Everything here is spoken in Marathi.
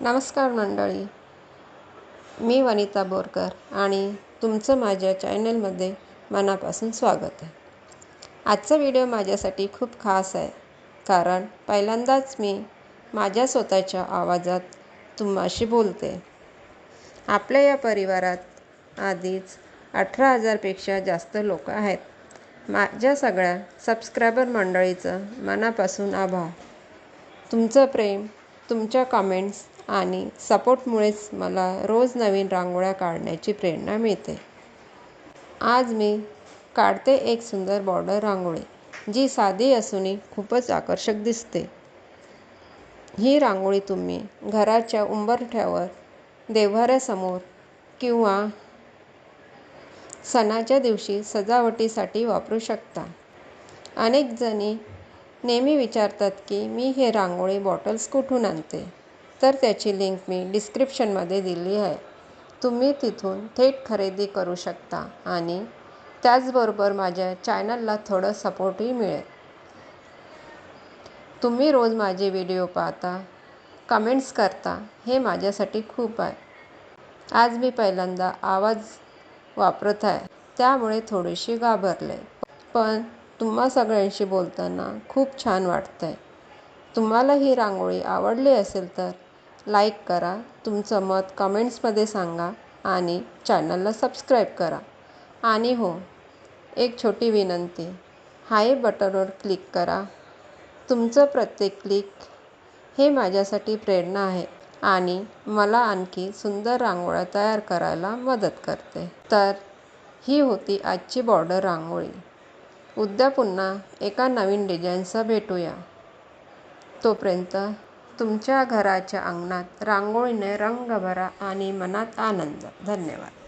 नमस्कार मंडळी. मी वनिता बोरकर आणि तुमचं माझ्या चॅनलमध्ये मनापासून स्वागत आहे. आजचा व्हिडिओ माझ्यासाठी खूप खास आहे. कारण पहिल्यांदाच मी माझ्या स्वतःच्या आवाजात तुम्हाशी बोलते. आपल्या या परिवारात आधीच अठरा हजारपेक्षा जास्त लोक आहेत. माझ्या सगळ्या सबस्क्रायबर मंडळीचं मनापासून आभार. तुमचं प्रेम तुमच्या कमेंट्स आणि सपोर्टमुळेच मला रोज नवीन रांगोळ्या काढण्याची प्रेरणा मिळते. आज मी काढते एक सुंदर बॉर्डर रांगोळी जी साधी असूनही खूपच आकर्षक दिसते. ही रांगोळी तुम्ही घराच्या उंबरठ्यावर देव्हाऱ्यासमोर किंवा सणाच्या दिवशी सजावटीसाठी वापरू शकता. अनेक जणी नेहमी विचारतात की मी हे रांगोळी बॉटल्स कुठून आणते? तर त्याची लिंक मी डिस्क्रिप्शनमध्ये दिली आहे. तुम्ही तिथून थेट खरेदी करू शकता आणि त्याचबरोबर माझ्या चॅनलला थोडं सपोर्टही मिळेल. तुम्ही रोज माझे व्हिडिओ पाहता कमेंट्स करता हे माझ्यासाठी खूप आहे. आज मी पहिल्यांदा आवाज वापरत आहे त्यामुळे थोडीशी घाबरले. पण तुम्हा सगळ्यांशी बोलताना खूप छान वाटतं आहे तुम्हाला ही रांगोळी आवडली असेल तर लाईक करा तुमचं मत कमेंट्समध्ये सांगा आणि चॅनलला सबस्क्राईब करा. आणि हो एक छोटी विनंती हाय बटनवर क्लिक करा. तुमचं प्रत्येक क्लिक हे माझ्यासाठी प्रेरणा आहे आणि मला आणखी सुंदर रांगोळ्या तयार करायला मदत करते. तर ही होती आजची बॉर्डर रांगोळी. उद्या पुन्हा एका नवीन डिझाईनसह भेटूया. तोपर्यंत तुमच्या घराच्या अंगणात रांगोळीने रंग भरा आणि मनात आनंद. धन्यवाद.